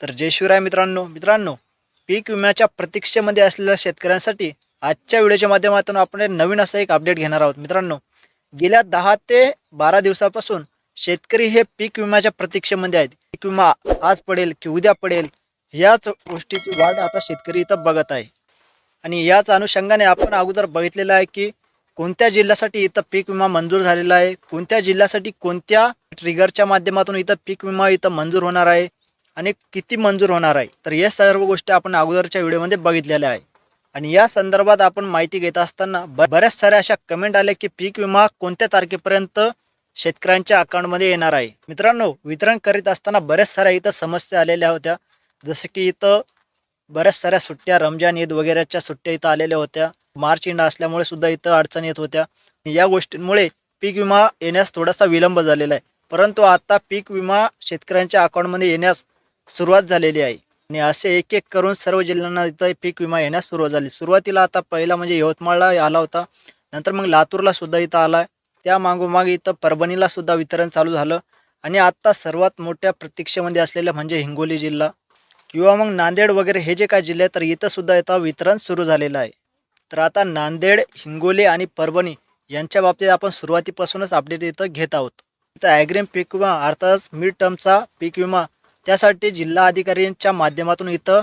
तर जय शिवराय मित्रांनो. मित्रांनो पीक विम्याच्या प्रतीक्षेमध्ये असलेल्या शेतकऱ्यांसाठी आजच्या व्हिडिओच्या माध्यमातून आपण एक नवीन असं एक अपडेट घेणार आहोत. मित्रांनो गेल्या दहा ते बारा दिवसापासून शेतकरी हे पीक विम्याच्या प्रतीक्षेमध्ये आहेत. पीक विमा आज पडेल की उद्या पडेल याच गोष्टीची वाट आता शेतकरी इथं बघत आहे. आणि याच अनुषंगाने आपण अगोदर बघितलेलं आहे की कोणत्या जिल्ह्यासाठी इथं पीक विमा मंजूर झालेला आहे कोणत्या जिल्ह्यासाठी कोणत्या ट्रिगरच्या माध्यमातून इथं पीक विमा इथं मंजूर होणार आहे आणि किती मंजूर होणार आहे? तर या सर्व गोष्टी आपण अगोदरच्या व्हिडिओमध्ये बघितलेल्या आहे आणि या संदर्भात आपण माहिती घेत असताना बऱ्याच साऱ्या अशा कमेंट आल्या की पीक विमा कोणत्या तारखेपर्यंत शेतकऱ्यांच्या अकाउंटमध्ये येणार आहे? मित्रांनो वितरण करीत असताना बऱ्याच साऱ्या इथं समस्या आलेल्या होत्या. जसं की इथं बऱ्याच साऱ्या सुट्ट्या रमजान ईद वगैरेच्या सुट्ट्या इथं आलेल्या होत्या. मार्च इंड असल्यामुळे सुद्धा इथं अडचण येत होत्या. या गोष्टींमुळे पीक विमा येण्यास थोडासा विलंब झालेला आहे. परंतु आता पीक विमा शेतकऱ्यांच्या अकाउंटमध्ये येण्यास सुरुवात झालेली आहे. आणि असे एक एक करून सर्व जिल्ह्यांना इथं पीक विमा येण्यास सुरुवात झाली. सुरुवातीला आता पहिला म्हणजे यवतमाळला आला होता. नंतर मग लातूरला सुद्धा इथं आला त्या मागोमाग इथं परभणीला सुद्धा वितरण चालू झालं. आणि आत्ता सर्वात मोठ्या प्रतीक्षेमध्ये असलेलं म्हणजे हिंगोली जिल्हा. किंवा मग नांदेड वगैरे हे जे काय जिल्हे आहेत तर इथंसुद्धा इथं वितरण सुरू झालेलं आहे. तर आता नांदेड हिंगोली आणि परभणी यांच्या बाबतीत आपण सुरुवातीपासूनच अपडेट इथं घेत आहोत. इथं ॲग्रीम पीक विमा अर्थातच मिड टर्मचा पीक विमा त्यासाठी जिल्हा अधिकाऱ्यांच्या माध्यमातून इथं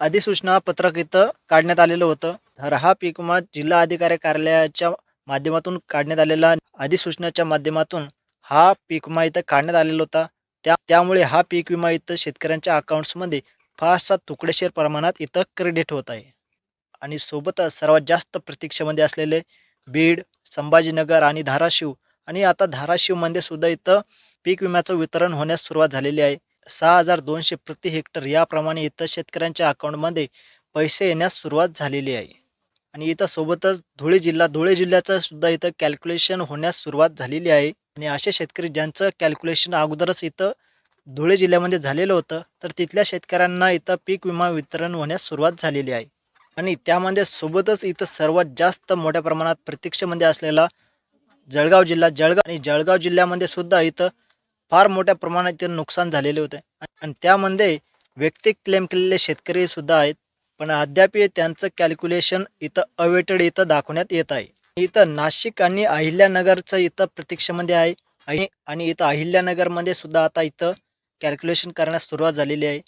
अधिसूचना पत्रक इथं काढण्यात आलेलं होतं. तर हा पीक विमा जिल्हा अधिकारी कार्यालयाच्या माध्यमातून काढण्यात आलेला अधिसूचनाच्या माध्यमातून हा पीक विमा इथं काढण्यात आलेला होता. त्या त्यामुळे हा पीक विमा इथं शेतकऱ्यांच्या अकाउंट्समध्ये फारसा तुकडेशीर प्रमाणात इथं क्रेडिट होत आहे. आणि सोबतच सर्वात जास्त प्रतीक्षेमध्ये असलेले बीड संभाजीनगर आणि धाराशिव आणि आता धाराशिवमध्ये सुद्धा इथं पीक विम्याचं वितरण होण्यास सुरुवात झालेली आहे. सहा हजार दोनशे प्रति हेक्टर याप्रमाणे इथं शेतकऱ्यांच्या अकाउंटमध्ये पैसे येण्यास सुरुवात झालेली आहे. आणि इथं सोबतच धुळे जिल्हा धुळे जिल्ह्याचं सुद्धा इथं कॅल्क्युलेशन होण्यास सुरुवात झालेली आहे. आणि असे शेतकरी ज्यांचं कॅल्क्युलेशन अगोदरच इथं धुळे जिल्ह्यामध्ये झालेलं होतं तर तिथल्या शेतकऱ्यांना इथं पीक विमा वितरण होण्यास सुरुवात झालेली आहे. आणि त्यामध्ये सोबतच इथं सर्वात जास्त मोठ्या प्रमाणात प्रतीक्षेमध्ये असलेला जळगाव जिल्हा जळगाव आणि जळगाव जिल्ह्यामध्ये सुद्धा इथं फार मोठ्या प्रमाणात इथं नुकसान झालेले होते. आणि त्यामध्ये व्यक्ती क्लेम केलेले शेतकरी सुद्धा आहेत. पण अद्याप त्यांचं कॅल्क्युलेशन इथं अवेटेड इथं दाखवण्यात येत आहे. इथं नाशिक आणि अहिल्यानगरचं इथं प्रतीक्षेमध्ये आहे. आणि आणि इथं अहिल्यानगरमध्ये सुद्धा आता इथं कॅल्क्युलेशन करण्यास सुरुवात झालेली आहे.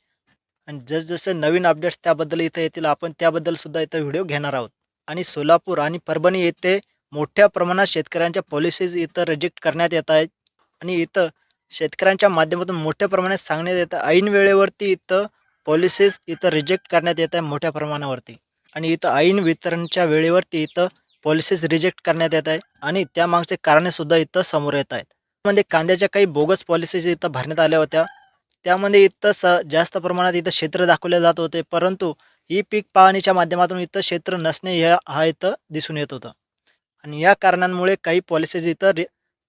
आणि जसजसे नवीन अपडेट्स त्याबद्दल इथं येतील आपण त्याबद्दल सुद्धा इथं व्हिडिओ घेणार आहोत. आणि सोलापूर आणि परभणी येथे मोठ्या प्रमाणात शेतकऱ्यांच्या पॉलिसीज इथं रिजेक्ट करण्यात येत आहेत. आणि इथं शेतकऱ्यांच्या माध्यमातून मोठ्या प्रमाणात सांगण्यात येतं. ऐन वेळेवरती इथं पॉलिसीज इथं रिजेक्ट करण्यात येत आहे मोठ्या प्रमाणावरती. आणि इथं ऐन वितरणच्या वेळेवरती इथं पॉलिसीज रिजेक्ट करण्यात येत आहे. आणि त्यामागचे कारणेसुद्धा इथं समोर येत आहेत. त्यामध्ये कांद्याच्या काही बोगस पॉलिसीज इथं भरण्यात आल्या होत्या. त्यामध्ये इथं स जास्त प्रमाणात इथं क्षेत्र दाखवले जात होते. परंतु ही पीक पाहणीच्या माध्यमातून इथं क्षेत्र नसणे हे हा इथं दिसून येत होतं. आणि या कारणांमुळे काही पॉलिसीज इथं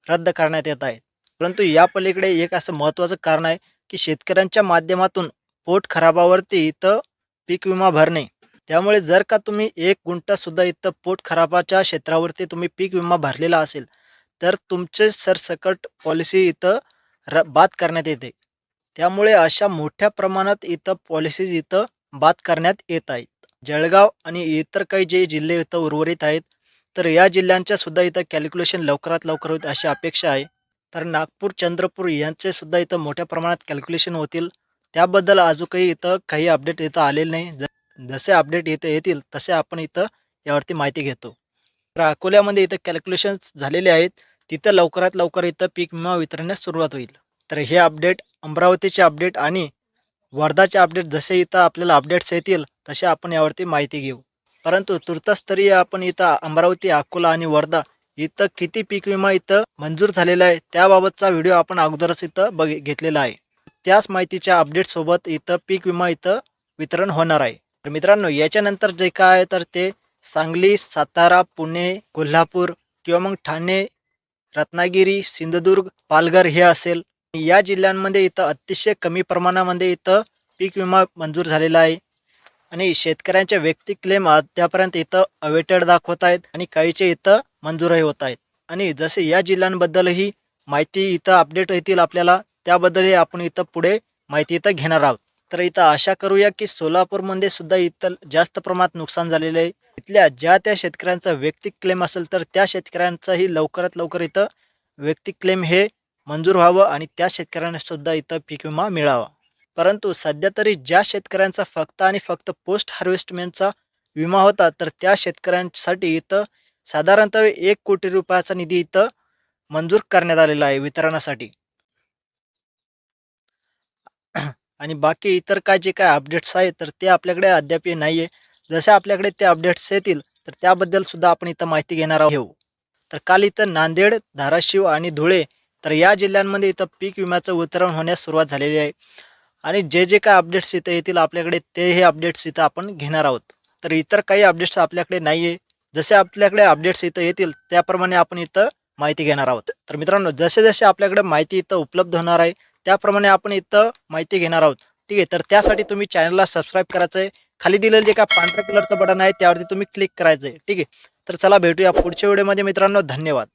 रद्द करण्यात येत आहेत. परंतु या पलीकडे एक असं महत्त्वाचं कारण आहे की शेतकऱ्यांच्या माध्यमातून पोट खराबावरती इथं पीक विमा भरणे. त्यामुळे जर का तुम्ही एक गुंठासुद्धा इथं पोट खराबाच्या क्षेत्रावरती तुम्ही पीक विमा भरलेला असेल तर तुमचे सरसकट पॉलिसी इथं र बाद करण्यात येते. त्यामुळे अशा मोठ्या प्रमाणात इथं पॉलिसीज इथं बाद करण्यात येत आहेत. जळगाव आणि इतर काही जे जिल्हे इथं उर्वरित आहेत तर या जिल्ह्यांच्या सुद्धा इथं कॅल्क्युलेशन लवकरात लवकर होईल अशी अपेक्षा आहे. तर नागपूर चंद्रपूर यांचे सुद्धा इथं मोठ्या प्रमाणात कॅल्क्युलेशन होतील. त्याबद्दल अजूनही इथं काही अपडेट इथं आलेले नाही. ज जसे अपडेट इथं येतील तसे आपण इथं यावरती माहिती घेतो. तर अकोल्यामध्ये इथं कॅल्क्युलेशन्स झालेले आहेत. तिथं लवकरात लवकर इथं पीक विमा वितरण्यास सुरुवात होईल. तर हे अपडेट अमरावतीचे अपडेट आणि वर्धाचे अपडेट जसे इथं आपल्याला अपडेट्स येतील तसे आपण यावरती माहिती घेऊ. परंतु तुर्तास्तरीय आपण इथं अमरावती अकोला आणि वर्धा इथं किती पीक विमा इथं मंजूर झालेला आहे त्याबाबतचा व्हिडिओ आपण अगोदरच इथं बघ घेतलेला आहे. त्याच माहितीच्या अपडेटसोबत इथं पीक विमा इथं वितरण होणार आहे. तर मित्रांनो याच्यानंतर जे काय आहे तर ते सांगली सातारा पुणे कोल्हापूर किंवा मग ठाणे रत्नागिरी सिंधुदुर्ग पालघर हे असेल. या जिल्ह्यांमध्ये इथं अतिशय कमी प्रमाणामध्ये इथं पीक विमा मंजूर झालेला आहे. आणि शेतकऱ्यांचे व्यक्ती क्लेम अद्यापर्यंत इथं अवेटेड दाखवत आहेत. आणि काहीचे इथं मंजूरही होत आहेत. आणि जसे या जिल्ह्यांबद्दलही माहिती इथं अपडेट येतील आपल्याला त्याबद्दलही आपण इथं पुढे माहिती इथं घेणार आहोत. तर इथं आशा करूया की सोलापूरमध्ये सुद्धा इथं जास्त प्रमाणात नुकसान झालेलं आहे. इथल्या ज्या त्या शेतकऱ्यांचा वैयक्तिक क्लेम असेल तर त्या शेतकऱ्यांचाही लवकरात लवकर इथं वैयक्तिक क्लेम हे मंजूर व्हावं आणि त्या शेतकऱ्यांना सुद्धा इथं पीक विमा मिळावा. परंतु सध्या तरी ज्या शेतकऱ्यांचा फक्त आणि फक्त पोस्ट हार्वेस्टमेंटचा विमा होता तर त्या शेतकऱ्यांसाठी इथं साधारणतः एक कोटी रुपयाचा निधी इथं मंजूर करण्यात आलेला आहे वितरणासाठी. आणि बाकी इतर काय जे काय अपडेट्स आहेत तर ते आपल्याकडे अद्याप नाही आहे जसे आपल्याकडे ते अपडेट्स येतील तर त्याबद्दल सुद्धा आपण इथं माहिती घेणार आहोत. तर काल इथं नांदेड धाराशिव आणि धुळे तर या जिल्ह्यांमध्ये इथं पीक विम्याचं वितरण होण्यास सुरुवात झालेली आहे. आणि जे जे काय अपडेट्स इथं येतील आपल्याकडे ते हे अपडेट्स इथं आपण घेणार आहोत. तर इतर काही अपडेट्स आपल्याकडे नाही आहे जसे आपल्याकडे अपडेट्स इथं येतील त्याप्रमाणे आपण इथं माहिती घेणार आहोत. तर मित्रांनो जसे जसे आपल्याकडे माहिती इथं उपलब्ध होणार आहे त्याप्रमाणे आपण इथं माहिती घेणार आहोत. ठीक आहे तर त्यासाठी तुम्ही चॅनलला सबस्क्राईब करायचं आहे खाली दिलेलं जे काय पांढऱ्या कलरचं बटन आहे त्यावरती तुम्ही क्लिक करायचं आहे ठीक आहे तर चला भेटूया पुढच्या व्हिडिओमध्ये मित्रांनो धन्यवाद.